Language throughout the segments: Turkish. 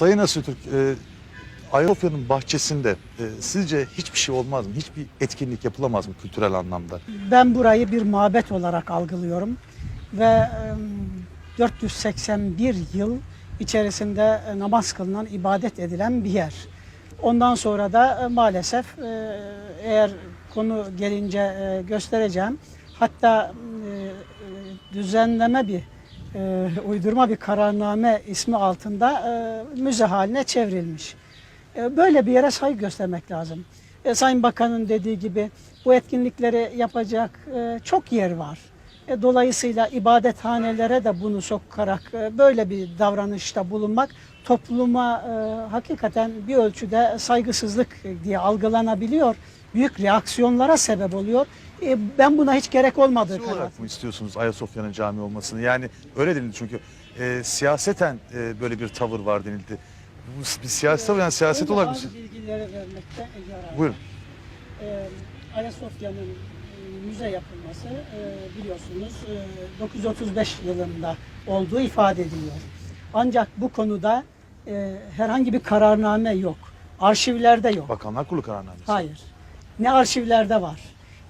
Sayın Atatürk, e, Ayasofya'nın bahçesinde e, sizce hiçbir şey olmaz mı? Hiçbir etkinlik yapılamaz mı kültürel anlamda? Ben burayı bir mabet olarak algılıyorum ve e, 481 yıl içerisinde e, namaz kılınan, ibadet edilen bir yer. Ondan sonra da e, maalesef e, eğer konu gelince e, göstereceğim. Hatta e, e, düzenleme bir e, uydurma bir kararname ismi altında e, müze haline çevrilmiş. E, Böyle bir yere saygı göstermek lazım. E, Sayın Bakan'ın dediği gibi bu etkinlikleri yapacak e, çok yer var. E, Dolayısıyla ibadethanelere de bunu sokarak e, böyle bir davranışta bulunmak topluma e, hakikaten bir ölçüde saygısızlık diye algılanabiliyor. Büyük reaksiyonlara sebep oluyor. E, Ben buna hiç gerek olmadığı Siz olarak kanaatindeyim. mı istiyorsunuz Ayasofya'nın cami olmasını? Yani öyle denildi çünkü e, siyaseten e, böyle bir tavır var denildi. Bu bir siyaset yani siyaset olarak mı? siz- bilgileri vermekte yarar. Buyurun. e, Ayasofya'nın e, müze yapılması e, biliyorsunuz e, 935 yılında olduğu ifade ediliyor. Ancak bu konuda e, herhangi bir kararname yok. Arşivlerde yok. Bakanlar Kurulu kararnamesi. Hayır. Ne arşivlerde var,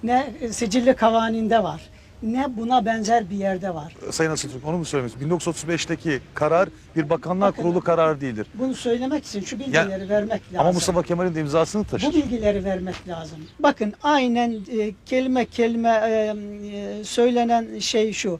ne e, sicilli kavaninde var, ne buna benzer bir yerde var. Sayın Atatürk onu mu söylemek 1935'teki karar bir Bakanlar Bakın- Kurulu kararı değildir. Bunu söylemek için şu bilgileri vermek lazım. Ama Mustafa Kemal'in de imzasını taşır. Bu bilgileri vermek lazım. Bakın aynen e, kelime kelime e, e, söylenen şey şu.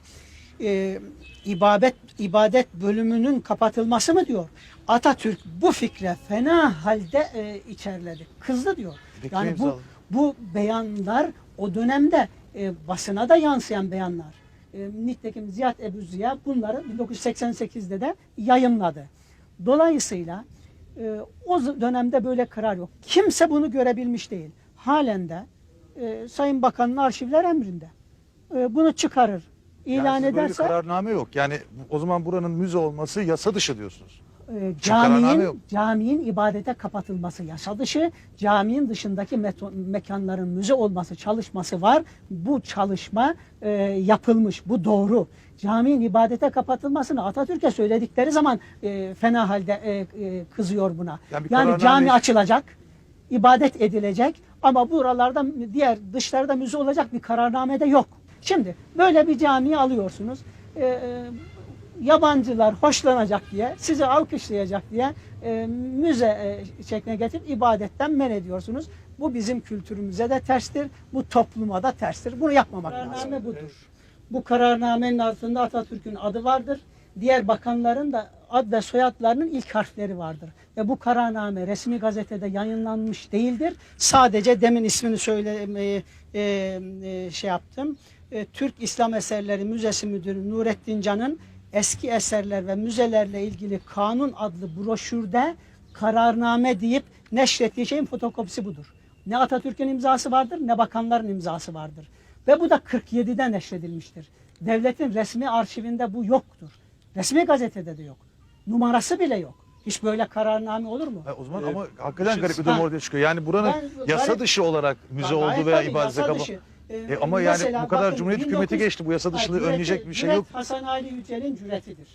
E, ibadet ibadet bölümünün kapatılması mı diyor? Atatürk bu fikre fena halde e, içerledi. Kızdı diyor. Peki, Yani bu bu beyanlar o dönemde e, basına da yansıyan beyanlar. E, nitekim Ziyad Ebu Ziya bunları 1988'de de yayımladı. Dolayısıyla e, o dönemde böyle karar yok. Kimse bunu görebilmiş değil. Halen de e, Sayın Bakan'ın arşivler emrinde. E, bunu çıkarır, ilan yani siz böyle ederse kararname yok. Yani o zaman buranın müze olması yasa dışı diyorsunuz. e, caminin, caminin ibadete kapatılması yasa dışı, caminin dışındaki mekanların müze olması çalışması var. Bu çalışma e, yapılmış, bu doğru. Caminin ibadete kapatılmasını Atatürk'e söyledikleri zaman e, fena halde e, e, kızıyor buna. Yani Yani, cami açılacak, ibadet edilecek ama buralarda diğer dışlarda müze olacak bir kararnamede yok. Şimdi böyle bir camiyi alıyorsunuz. E, e, yabancılar hoşlanacak diye, sizi alkışlayacak diye e, müze e, şekline getirip ibadetten men ediyorsunuz. Bu bizim kültürümüze de terstir, bu topluma da terstir. Bunu yapmamak lazım. Budur. Bu kararnamenin altında Atatürk'ün adı vardır. Diğer bakanların da ad ve soyadlarının ilk harfleri vardır. Ve bu kararname resmi gazetede yayınlanmış değildir. Sadece demin ismini söylemeye e, e, şey yaptım. E, Türk İslam Eserleri Müzesi Müdürü Nurettin Can'ın eski eserler ve müzelerle ilgili kanun adlı broşürde kararname deyip neşrettiği şeyin fotokopisi budur. Ne Atatürk'ün imzası vardır ne bakanların imzası vardır. Ve bu da 47'de neşredilmiştir. Devletin resmi arşivinde bu yoktur. Resmi gazetede de yok. Numarası bile yok. Hiç böyle kararname olur mu? Ha, o zaman ama hakikaten garip bir durum Ha. ortaya çıkıyor. Yani buranın Ben- yasa garip- dışı olarak müze Gayet oldu veya tabii, ibadete yasa kapalı. dışı. Ee, E ama yani mesela bu kadar bakın, Cumhuriyet hükümeti 1900 geçti. Bu yasa dışılığı Ha, cüreti- önleyecek bir şey cüret yok. Hasan Ali Yücel'in cüretidir.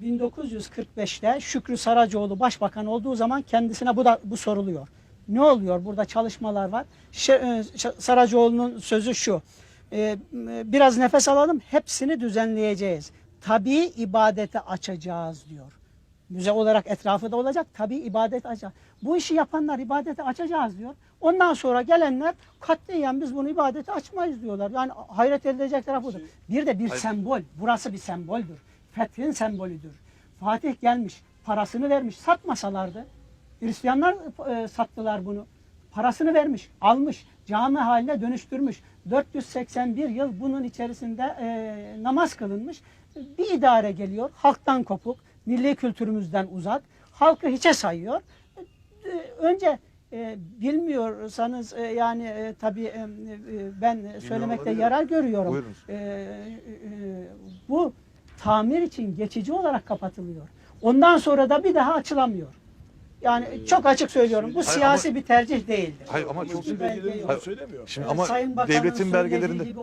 1945'te Şükrü Saracoğlu başbakan olduğu zaman kendisine bu da bu soruluyor. Ne oluyor? Burada çalışmalar var. Şe- e, Ş- Saracoğlu'nun sözü şu. e, e, biraz nefes alalım. Hepsini düzenleyeceğiz. Tabii ibadete açacağız diyor. Müze olarak etrafı da olacak. Tabii ibadet açacağız. Bu işi yapanlar ibadete açacağız diyor. Ondan sonra gelenler katliyen biz bunu ibadete açmayız diyorlar. Yani hayret edilecek taraf budur. Bir de bir sembol. Burası bir semboldür. Fethin sembolüdür. Fatih gelmiş, parasını vermiş. Satmasalardı. Hristiyanlar e, sattılar bunu. Parasını vermiş, almış, cami haline dönüştürmüş. 481 yıl bunun içerisinde e, namaz kılınmış. Bir idare geliyor, halktan kopuk, milli kültürümüzden uzak, halkı hiçe sayıyor. E, Önce e, bilmiyorsanız e, yani e, tabii e, ben söylemekte yarar görüyorum. Buyurunuz. E, e, bu tamir için geçici olarak kapatılıyor. Ondan sonra da bir daha açılamıyor. Yani çok açık söylüyorum. Bu Hayır, siyasi bir tercih değildir. Hayır ama çok Hiçbir belge yok. Bunu söylemiyor. Şimdi Ee, ama Sayın Bakan'ın devletin söylediği belgelerinde gibi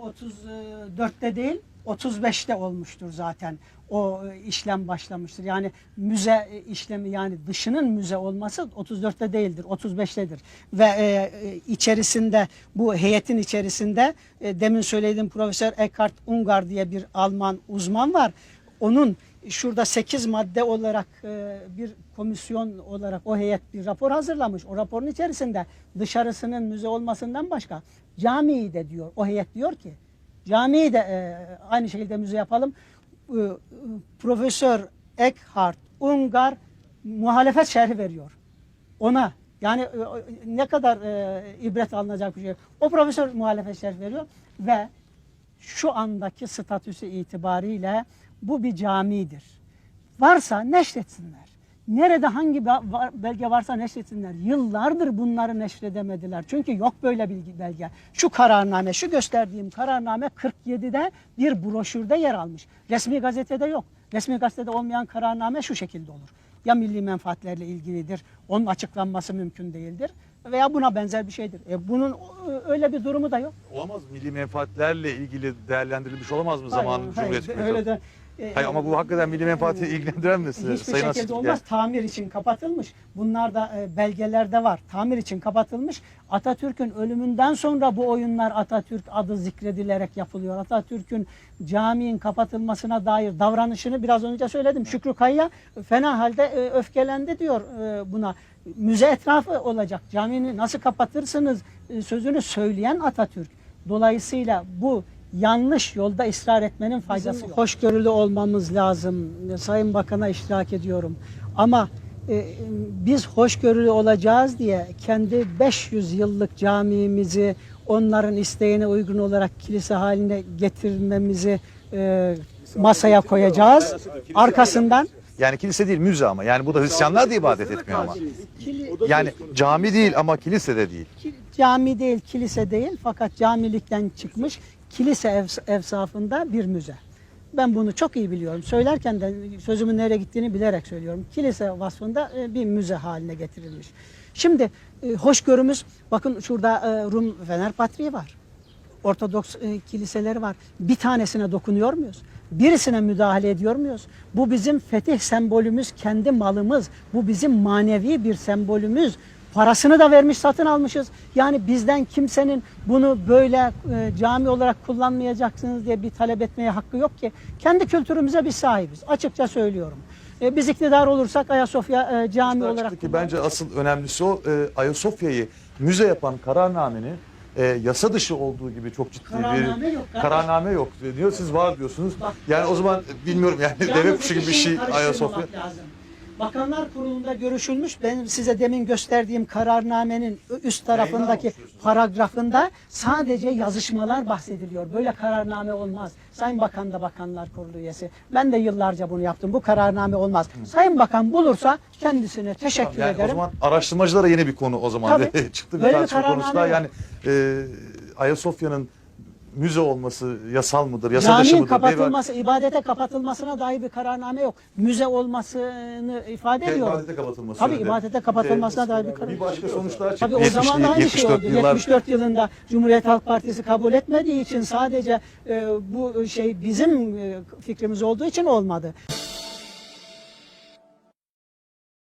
34'te değil 35'te olmuştur zaten. o e, işlem başlamıştır. Yani müze e, işlemi yani dışının müze olması 34'te değildir, 35'tedir. Ve e, e, içerisinde bu heyetin içerisinde e, demin söylediğim Profesör Eckhart Ungar diye bir Alman uzman var. Onun şurada 8 madde olarak e, bir komisyon olarak o heyet bir rapor hazırlamış. O raporun içerisinde dışarısının müze olmasından başka camiyi de diyor. O heyet diyor ki camiyi de e, aynı şekilde müze yapalım. E, Profesör Eckhart Ungar muhalefet şerhi veriyor. Ona yani ne kadar ibret alınacak bir şey. O profesör muhalefet şerhi veriyor ve şu andaki statüsü itibariyle bu bir camidir. Varsa neşretsinler. Nerede hangi belge varsa neşretsinler. Yıllardır bunları neşredemediler. Çünkü yok böyle bilgi belge. Şu kararname, şu gösterdiğim kararname 47'de bir broşürde yer almış. Resmi gazetede yok. Resmi gazetede olmayan kararname şu şekilde olur. Ya milli menfaatlerle ilgilidir, onun açıklanması mümkün değildir veya buna benzer bir şeydir. E bunun öyle bir durumu da yok. Olamaz? Milli menfaatlerle ilgili değerlendirilmiş olamaz mı zaman Hayır, Cumhuriyet öyle de Hayır ama bu hakikaten milli menfaati ilgilendiren mi sizi? Hiçbir Sayın şekilde olmaz. Tamir için kapatılmış. Bunlar da e, belgelerde var. Tamir için kapatılmış. Atatürk'ün ölümünden sonra bu oyunlar Atatürk adı zikredilerek yapılıyor. Atatürk'ün caminin kapatılmasına dair davranışını biraz önce söyledim. Şükrü Kaya fena halde e, öfkelendi diyor e, buna. Müze etrafı olacak. Camini nasıl kapatırsınız sözünü söyleyen Atatürk. Dolayısıyla bu yanlış yolda ısrar etmenin faydası yok. Hoşgörülü olmamız lazım. Sayın Bakan'a iştirak ediyorum. Ama e, biz hoşgörülü olacağız diye kendi 500 yıllık camimizi onların isteğine uygun olarak kilise haline getirmemizi e, masaya koyacağız. Arkasından Yani kilise değil müze ama. Yani bu da Hristiyanlar da ibadet etmiyor ama. Yani cami değil ama kilise de değil. Cami değil, kilise değil fakat camilikten çıkmış kilise ev- evsafında bir müze. Ben bunu çok iyi biliyorum. Söylerken de sözümün nereye gittiğini bilerek söylüyorum. Kilise vasfında e, bir müze haline getirilmiş. Şimdi e, hoşgörümüz, bakın şurada e, Rum Fener Patriği var. Ortodoks e, kiliseleri var. Bir tanesine dokunuyor muyuz? Birisine müdahale ediyor muyuz? Bu bizim fetih sembolümüz, kendi malımız. Bu bizim manevi bir sembolümüz. Parasını da vermiş satın almışız. Yani bizden kimsenin bunu böyle e, cami olarak kullanmayacaksınız diye bir talep etmeye hakkı yok ki. Kendi kültürümüze biz sahibiz. Açıkça söylüyorum. E, biz iktidar olursak Ayasofya e, cami olarak Çıktı ki bence asıl önemlisi o e, Ayasofya'yı müze yapan kararnamenin e, yasa dışı olduğu gibi çok ciddi Kararname bir yok kardeşim. kararname yok diyor. Siz var diyorsunuz. Bak- yani o zaman bilmiyorum yani deve kuşu gibi bir şey Ayasofya. lazım. Bakanlar Kurulu'nda görüşülmüş. Benim size demin gösterdiğim kararnamenin üst tarafındaki paragrafında sadece yazışmalar bahsediliyor. Böyle kararname olmaz. Sayın Bakan da Bakanlar Kurulu üyesi. Ben de yıllarca bunu yaptım. Bu kararname olmaz. Sayın Bakan bulursa kendisine teşekkür Yani o ederim. zaman araştırmacılara yeni bir konu o zaman Tabii. çıktı bir tartışma konusu yok. Yani e, Ayasofya'nın müze olması yasal mıdır, yasa dışı Caminin mıdır? diye bir- kapatılması, ibadete kapatılmasına dair bir kararname yok. Müze olmasını ifade ediyor. İbadete kapatılması. Tabii öyle. ibadete kapatılmasına dair bir karar. Bir başka sonuçlar çıktı. Tabii o zaman da aynı şey 74 oldu. yıllar 74 yılında Cumhuriyet Halk Partisi kabul etmediği için sadece e, bu şey bizim e, fikrimiz olduğu için olmadı.